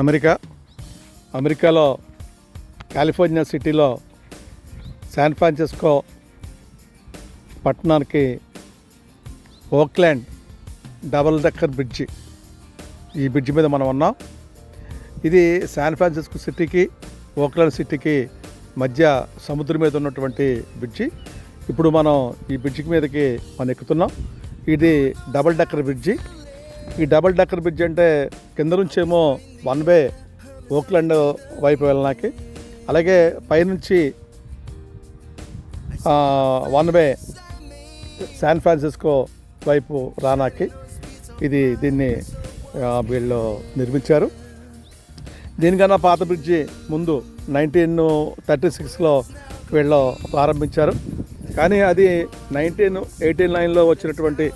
America అమెరికాలో California సిటీలో San Francisco పట్టణానికి ఓక్లాండ్ డబల్ డెక్కర్ బ్రిడ్జి. ఈ బ్రిడ్జి మీద మనం ఉన్నాం. ఇది శాన్ ఫ్రాన్సిస్కో సిటీకి ఓక్లాండ్ సిటీకి మధ్య సముద్రం మీద ఉన్నటువంటి బ్రిడ్జి. ఇప్పుడు మనం ఈ బ్రిడ్జి మీదకి మనం ఎక్కుతున్నాం. ఇది డబల్ డెక్కర్ బ్రిడ్జి. ఈ డబుల్ డెక్కర్ బ్రిడ్జ్ అంటే కింద నుంచేమో వన్ వే ఓక్లాండ్ వైపు వెళ్ళడానికి. అలాగే పైనుంచి వన్ వే శాన్ ఫ్రాన్సిస్కో వైపు రానాకి ఇది దీన్ని వీళ్ళు నిర్మించారు. దీనికన్నా పాత బ్రిడ్జి ముందు నైన్టీన్ థర్టీ సిక్స్లో వీళ్ళు ప్రారంభించారు. కానీ అది నైన్టీన్ ఎయిటీ నైన్లో వచ్చినటువంటి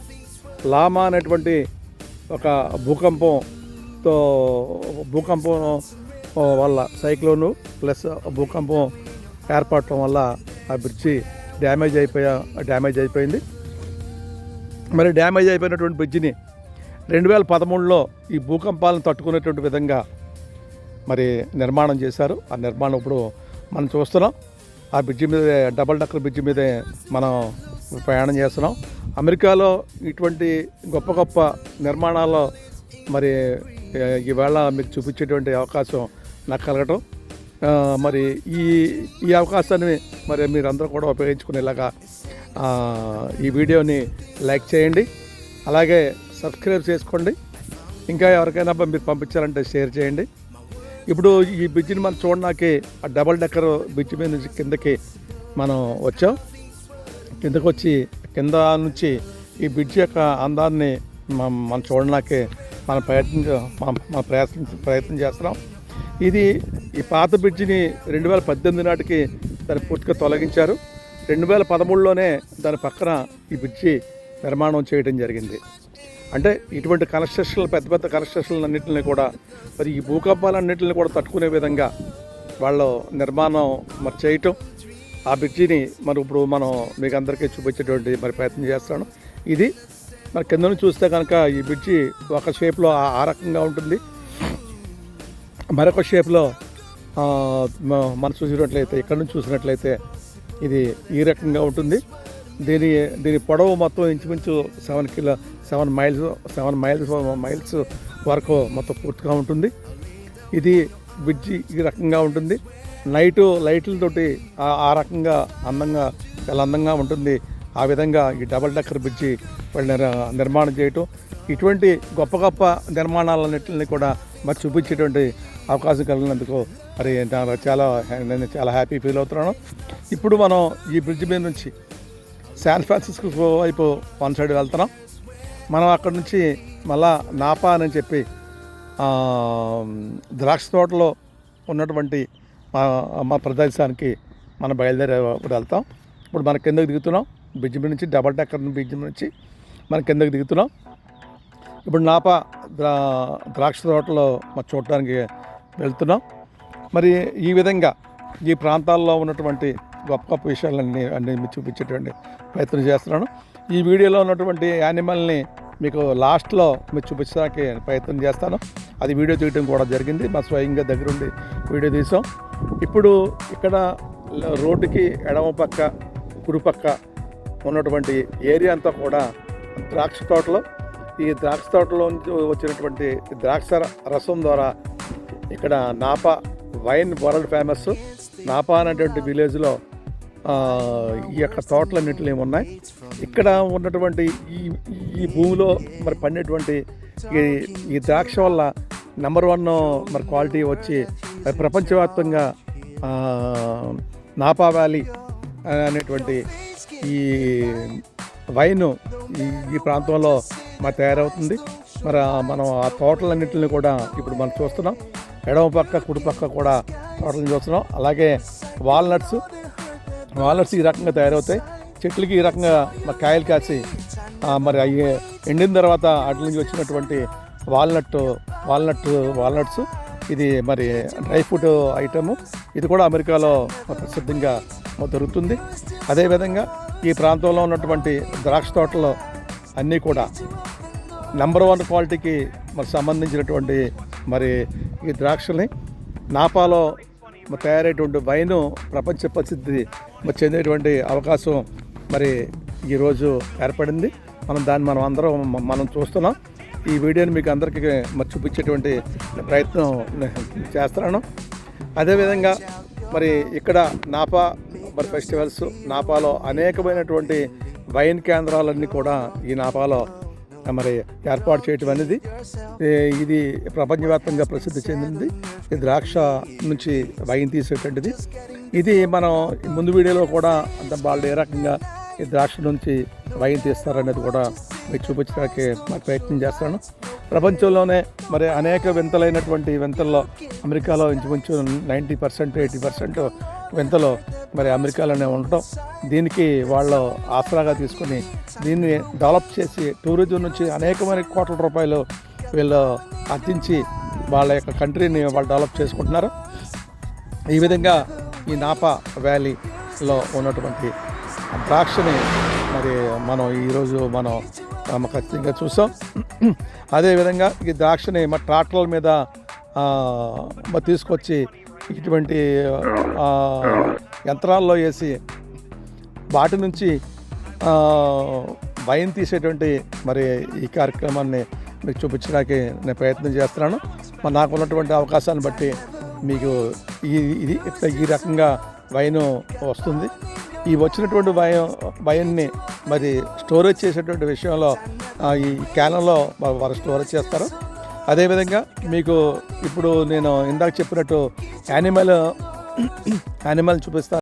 లామా అనేటువంటి ఒక భూకంపంతో భూకంపం వల్ల సైక్లోను ప్లస్ భూకంపం ఏర్పడటం వల్ల ఆ బ్రిడ్జి డ్యామేజ్ అయిపోయా డ్యామేజ్ అయిపోయింది. మరి డ్యామేజ్ అయిపోయినటువంటి బ్రిడ్జిని రెండు వేల పదమూడులో ఈ భూకంపాలను తట్టుకునేటువంటి విధంగా మరి నిర్మాణం చేశారు. ఆ నిర్మాణం ఇప్పుడు మనం చూస్తున్నాం. ఆ బ్రిడ్జి మీద డబల్ డక్కర్ బ్రిడ్జి మీదే మనం ప్రయాణం చేస్తున్నాం. అమెరికాలో ఇటువంటి గొప్ప గొప్ప నిర్మాణాల్లో మరి ఈవేళ మీకు చూపించేటువంటి అవకాశం నాకు కలగటం. మరి ఈ ఈ అవకాశాన్ని మరి మీరందరూ కూడా ఉపయోగించుకునేలాగా ఈ వీడియోని లైక్ చేయండి. అలాగే సబ్స్క్రైబ్ చేసుకోండి. ఇంకా ఎవరికైనా మీరు పంపించాలంటే షేర్ చేయండి. ఇప్పుడు ఈ బ్రిడ్జిని మనం చూడడానికి ఆ డబల్ డెక్కర్ బ్రిడ్జ్ మీద నుంచి కిందకి మనం వచ్చాం. కిందకు వచ్చి కింద నుంచి ఈ బ్రిడ్జ్ యొక్క అందాన్ని మనం చూడడానికి మనం ప్రయత్నం మనం మన ప్రయత్నం ప్రయత్నం చేస్తున్నాం. ఇది ఈ పాత బ్రిడ్జిని రెండు వేల పద్దెనిమిది నాటికి దాన్ని పూర్తిగా తొలగించారు. రెండు వేల పదమూడులోనే దాని పక్కన ఈ బ్రిడ్జి నిర్మాణం చేయడం జరిగింది. అంటే ఇటువంటి కన్స్ట్రక్షన్లు పెద్ద పెద్ద కన్స్ట్రక్షన్లు అన్నింటిని కూడా మరి ఈ భూకంపాలన్నింటిని కూడా తట్టుకునే విధంగా వాళ్ళు నిర్మాణం మరి చేయటం ఆ బ్రిడ్జిని మరి ఇప్పుడు మనం మీకు అందరికీ చూపించేటువంటి మరి ప్రయత్నం చేస్తాను. ఇది మరి కింద నుంచి చూస్తే కనుక ఈ బ్రిడ్జి ఒక షేప్లో ఆ- రకంగా ఉంటుంది. మరొక షేప్లో మనం చూసినట్లయితే ఇక్కడ నుంచి చూసినట్లయితే ఇది ఈ రకంగా ఉంటుంది. దీని దీని పొడవు మొత్తం ఇంచుమించు seven kilo seven miles seven miles miles వరకు మొత్తం పూర్తిగా ఉంటుంది. ఇది బ్రిడ్జి ఈ రకంగా ఉంటుంది. నైటు లైట్లతోటి ఆ- రకంగా అందంగా చాలా అందంగా ఉంటుంది. ఆ విధంగా ఈ డబల్ డక్కర్ బ్రిడ్జి వాళ్ళు నిర్మాణం చేయటం. ఇటువంటి గొప్ప గొప్ప నిర్మాణాలన్నింటిని కూడా మరి చూపించేటువంటి అవకాశం కలిగినందుకు మరి చాలా నేను చాలా హ్యాపీ ఫీల్ అవుతున్నాను. ఇప్పుడు మనం ఈ బ్రిడ్జ్ మీద నుంచి శాన్ ఫ్రాన్సిస్కో వైపు వన్ సైడ్ వెళ్తున్నాం. మనం అక్కడ నుంచి మళ్ళా నాపా అని చెప్పి ద్రాక్ష తోటలో ఉన్నటువంటి మా మా ప్రదేశానికి మనం బయలుదేరే వెళ్తాం. ఇప్పుడు మన కిందకు దిగుతున్నాం. బ్రిడ్జ్ నుంచి డబల్ డెక్కర్ బ్రిడ్జ్ నుంచి మనం కిందకు దిగుతున్నాం. ఇప్పుడు నాప ద్రా ద్రాక్ష తోటలో మనం చూడటానికి వెళ్తున్నాం. మరి ఈ విధంగా ఈ ప్రాంతాల్లో ఉన్నటువంటి గొప్ప గొప్ప విషయాలన్నీ అన్నీ చూపించేటువంటి ప్రయత్నం చేస్తున్నాను. ఈ వీడియోలో ఉన్నటువంటి యానిమల్ని మీకు లాస్ట్లో మీరు చూపించడానికి ప్రయత్నం చేస్తాను. అది వీడియో తీయడం కూడా జరిగింది. మా స్వయంగా దగ్గరుండి వీడియో తీసాం ఇప్పుడు ఇక్కడ రోడ్డుకి ఎడమ పక్క కుడి పక్క ఉన్నటువంటి ఏరియా అంతా కూడా ద్రాక్ష తోటలో. ఈ ద్రాక్ష తోటలో నుంచి వచ్చినటువంటి ద్రాక్ష రసం ద్వారా ఇక్కడ Napa wine world famous. Napa అనేటువంటి విలేజ్లో ఈ యొక్క తోటలన్నింటిలో ఉన్నాయి. ఇక్కడ ఉన్నటువంటి ఈ ఈ భూమిలో మరి పండేటువంటి ఈ ఈ ద్రాక్ష వల్ల నెంబర్ వన్ మరి క్వాలిటీ వచ్చి ప్రపంచవ్యాప్తంగా నాపా వ్యాలీ అనేటువంటి ఈ వైన్ ఈ ప్రాంతంలో మరి తయారవుతుంది. మరి మనం ఆ తోటలన్నింటిని కూడా ఇప్పుడు మనం చూస్తున్నాం. ఎడమ పక్క కుడి పక్క కూడా తోటలను చూస్తున్నాం. అలాగే వాల్నట్స్ వాలర్స్ ఈ రకంగా తయారవుతాయి. చెట్లకి ఈ రకంగా మా కాయలు కాసి మరి అవి ఎండిన తర్వాత వాటి నుంచి వచ్చినటువంటి వాల్నట్ వాల్నట్ వాల్నట్స్. ఇది మరి డ్రై ఫ్రూట్ ఐటము. ఇది కూడా అమెరికాలో ప్రసిద్ధంగా దొరుకుతుంది. అదేవిధంగా ఈ ప్రాంతంలో ఉన్నటువంటి ద్రాక్ష తోటలు అన్నీ కూడా నెంబర్ వన్ క్వాలిటీకి మరి సంబంధించినటువంటి మరి ఈ ద్రాక్షల్ని నాపాలో తయారైనటువంటి వైన్ ప్రపంచ ప్రసిద్ధి మరి చెందేటువంటి అవకాశం మరి ఈరోజు ఏర్పడింది. మనం దాన్ని మనం అందరం మనం చూస్తున్నాం. ఈ వీడియోని మీకు అందరికీ మరి చూపించేటువంటి ప్రయత్నం చేస్తున్నాను. అదేవిధంగా మరి ఇక్కడ నాపా మరి ఫెస్టివల్స్ నాపాలో అనేకమైనటువంటి వైన్ కేంద్రాలన్నీ కూడా ఈ నాపాలో మరి ఏర్పాటు చేయటం అనేది ఇది ప్రపంచవ్యాప్తంగా ప్రసిద్ధి చెందింది. ఈ ద్రాక్ష నుంచి వైన్ తీసేటువంటిది. ఇది మనం ముందు వీడియోలో కూడా అంత వాళ్ళు ఏ రకంగా ఈ ద్రాక్ష నుంచి వైన్ తీస్తారనేది కూడా మీకు చూపించడానికి మరి ప్రయత్నం చేస్తాను. ప్రపంచంలోనే మరి అనేక వింతలైనటువంటి వింతల్లో అమెరికాలో ఇంచుమించు నైంటీ పర్సెంట్ ఎయిటీ పర్సెంట్ వింతలు మరి అమెరికాలోనే ఉండటం. దీనికి వాళ్ళు ఆసరాగా తీసుకొని దీన్ని డెవలప్ చేసి టూరిజం నుంచి అనేకమైన కోట్ల రూపాయలు వీళ్ళు అర్జించి వాళ్ళ యొక్క కంట్రీని వాళ్ళు డెవలప్ చేసుకుంటున్నారు. ఈ విధంగా ఈ నాపా వ్యాలీలో ఉన్నటువంటి ద్రాక్షని మరి మనం ఈరోజు మనం ఖచ్చితంగా చూసాం. అదేవిధంగా ఈ ద్రాక్షని మా ట్రాక్టర్ల మీద తీసుకొచ్చి ఇటువంటి యంత్రాల్లో వేసి వాటి నుంచి వైన్ తీసేటువంటి మరి ఈ కార్యక్రమాన్ని మీకు చూపించడానికి నేను ప్రయత్నం చేస్తున్నాను. మరి నాకు ఉన్నటువంటి అవకాశాన్ని బట్టి మీకు ఈ ఇది ఈ రకంగా వైన్ వస్తుంది. ఈ వచ్చినటువంటి భయం భయాన్ని మరి స్టోరేజ్ చేసేటువంటి విషయంలో ఈ క్యాన్లో వారు స్టోరేజ్ చేస్తారు. అదేవిధంగా మీకు ఇప్పుడు నేను ఇందాక చెప్పినట్టు యానిమల్ యానిమల్ చూపిస్తాను